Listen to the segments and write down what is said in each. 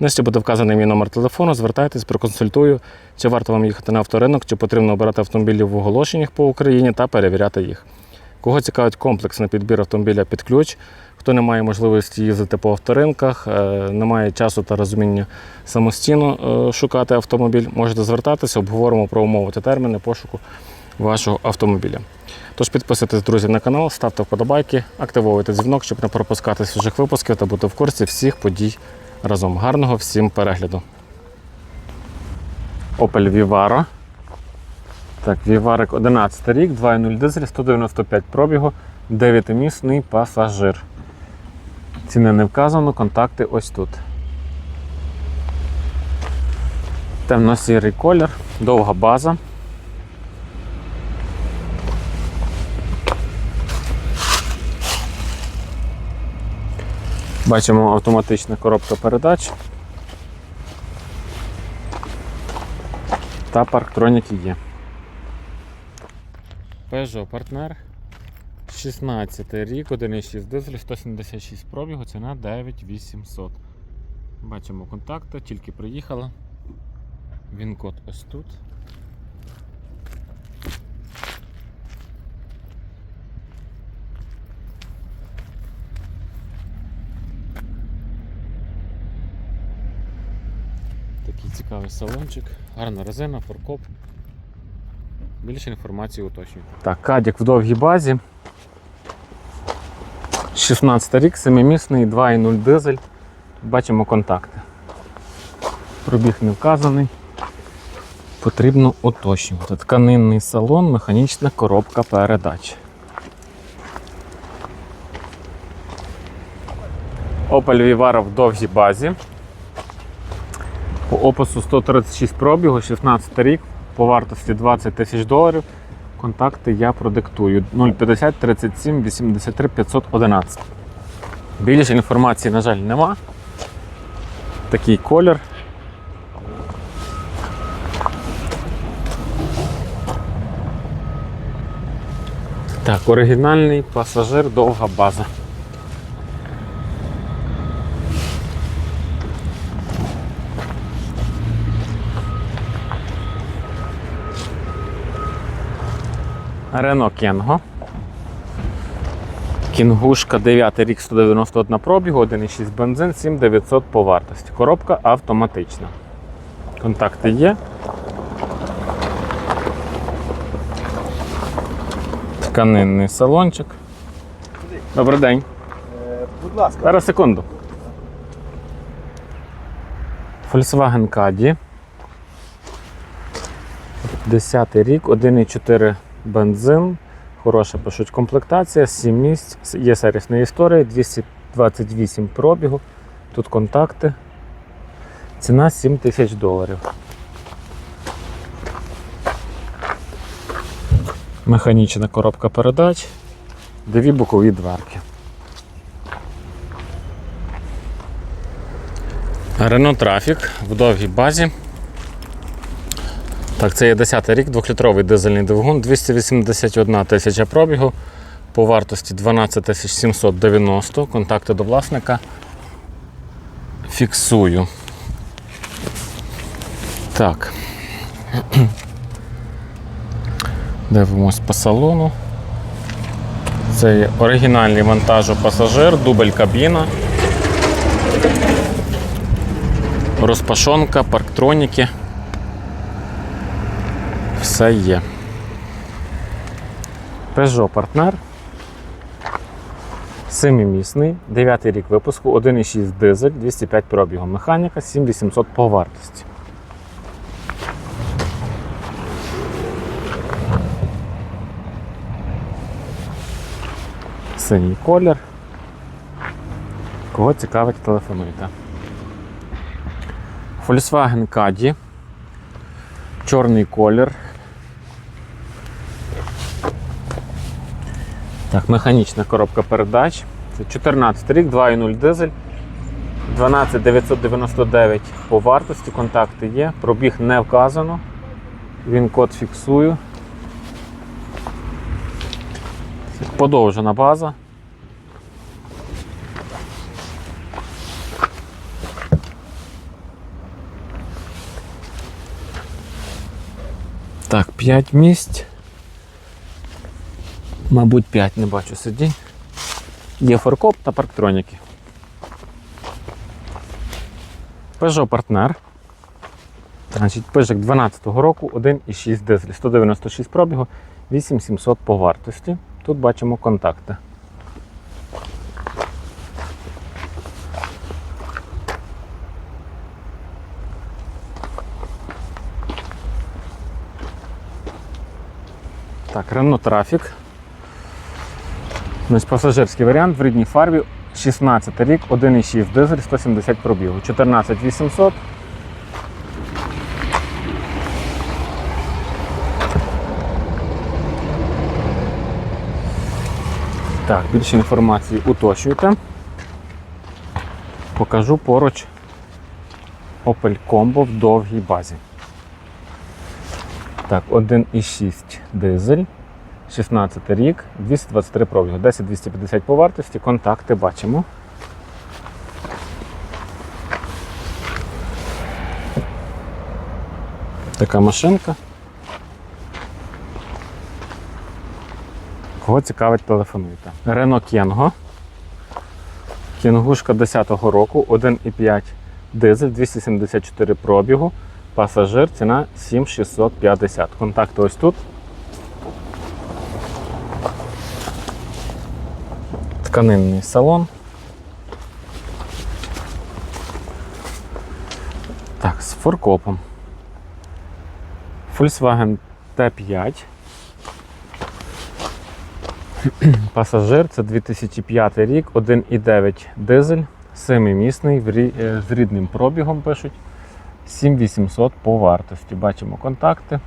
Нижче буде вказаний мій номер телефону. Звертайтесь, проконсультую, чи варто вам їхати на авторинок, чи потрібно обирати автомобілі в оголошеннях по Україні та перевіряти їх. Кого цікавить комплексний підбір автомобіля під ключ, хто не має можливості їздити по авторинках, е, не має часу та розуміння самостійно е, шукати автомобіль, можете звертатися, обговоримо про умови та терміни пошуку вашого автомобіля. Тож підписуйтесь, друзі, на канал, ставте вподобайки, активовуйте дзвінок, щоб не пропускати свіжих випусків та бути в курсі всіх подій разом. Гарного всім перегляду. Opel Vivaro. Так, Віварик 11 рік, 2.0 дизель, 195 пробігу, 9-місний пасажир. Ціни не вказано, контакти ось тут. Темно-сірий колір, довга база. Бачимо автоматична коробка передач. Та парктроніки є. Peugeot партнер. 16 рік, 1,6 дизель, 176 пробігу, ціна 9800. Бачимо контакти, тільки приїхала. Він код ось тут. Такий цікавий салончик, гарна резина, форкоп. Більше інформації уточнюйте. Так, кадік в довгій базі. 16 рік, 7-місний, 2,0 дизель. Бачимо контакти. Пробіг не вказаний. Потрібно уточнювати. Тканинний салон, механічна коробка передач. Opel Vivaro в довгій базі. По опису 136 пробігу, 16 рік, по вартості 20 тисяч доларів. Контакти я продиктую 050 37 83 511. Більше інформації, на жаль, нема. Такий колір. Так, оригінальний пасажир, довга база. Рено Кенго. Кінгушка 9 рік 191 пробігу, 1,6 бензин, 7900 по вартості. Коробка автоматична. Контакти є. Тканинний салончик. Добрий день. Будь ласка, Зараз секунду. Volkswagen Caddy. 10 рік, 1,4 бензин. Хороша пишуть комплектація, 7 місць, є сервісна історія, 228 пробігу. Тут контакти. Ціна 7 тисяч доларів. Механічна коробка передач, дві бокові дверки. Renault Trafic в довгій базі. Так, це є 10-й рік, 2-літровий дизельний двигун, 281 тисяча пробігу, по вартості 12 790. Контакти до власника. Фіксую. Так. Дивимось по салону. Це є оригінальний вантажопасажир, дубль кабіна. Розпашонка, парктроніки. Все є. Peugeot партнер. Семимісний, 9 рік випуску, 1,6 дизель, 205 пробігу. Механіка, 7800 по вартості. Синій колір. Кого цікавить, телефонуйте. Volkswagen Caddy. Чорний колір. Так, механічна коробка передач. Це 14 рік, 2.0 дизель. 12999 по вартості, контакти є, пробіг не вказано. Він код фіксую. Подовжена база. Так, 5 місць. Мабуть, 5 не бачу сидінь. Є форкоп та парктроніки. Peugeot партнер. Значить, пижик 12-го року, 1,6 дизель, 196 пробігу, 8700 по вартості. Тут бачимо контакти. Так, Renault Traffic. Значить, пасажирський варіант в рідній фарбі. 16 рік, 1,6 дизель, 170 пробігу. 14 800. Так, більше інформації уточнюйте. Покажу поруч Opel Combo в довгій базі. Так, 1,6 дизель. 16 рік, 223 пробігу, 10-250 по вартості, контакти бачимо. Така машинка. Кого цікавить, телефонуйте. Renault Кенго. Кінгушка 10-го року, 1,5 дизель, 274 пробігу. Пасажир, ціна 7650. Контакти ось тут. Тканинний салон. Так, з форкопом. Volkswagen T5. Пасажир це 2005 рік, 1,9 дизель, 7-місний, в е, з рідним пробігом пишуть. 7800 по вартості. Бачимо контакти.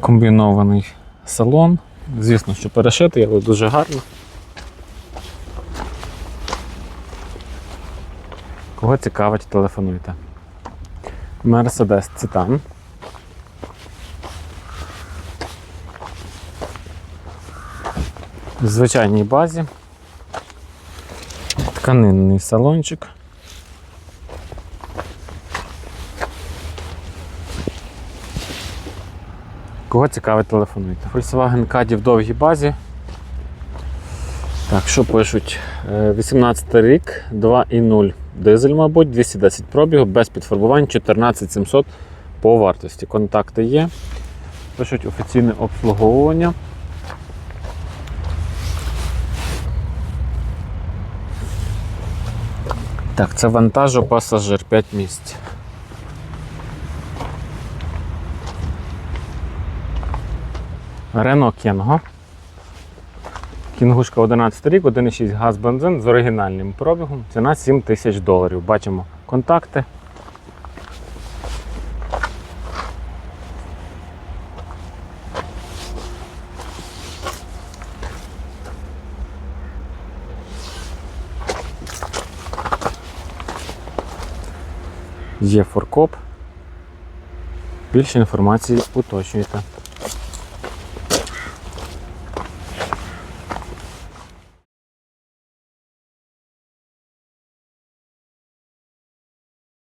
Комбінований салон. Звісно, що перешитий, але дуже гарно. Кого цікавить, телефонуйте. Mercedes Citan. В звичайній базі. Тканинний салончик. Кого цікавить, телефонуйте. Volkswagen Caddy в довгій базі. Так, що пишуть? Е, 18 рік, 2,0 дизель, мабуть, 210 пробігу, без підфарбувань, 14700 по вартості. Контакти є. Пишуть офіційне обслуговування. Так, це вантажопасажир 5 місць. Рено Кенго. Кінгушка 11 рік, 1,6 газ бензин з оригінальним пробігом. Ціна 7 тисяч доларів. Бачимо контакти. Є форкоп. Більше інформації уточнюйте.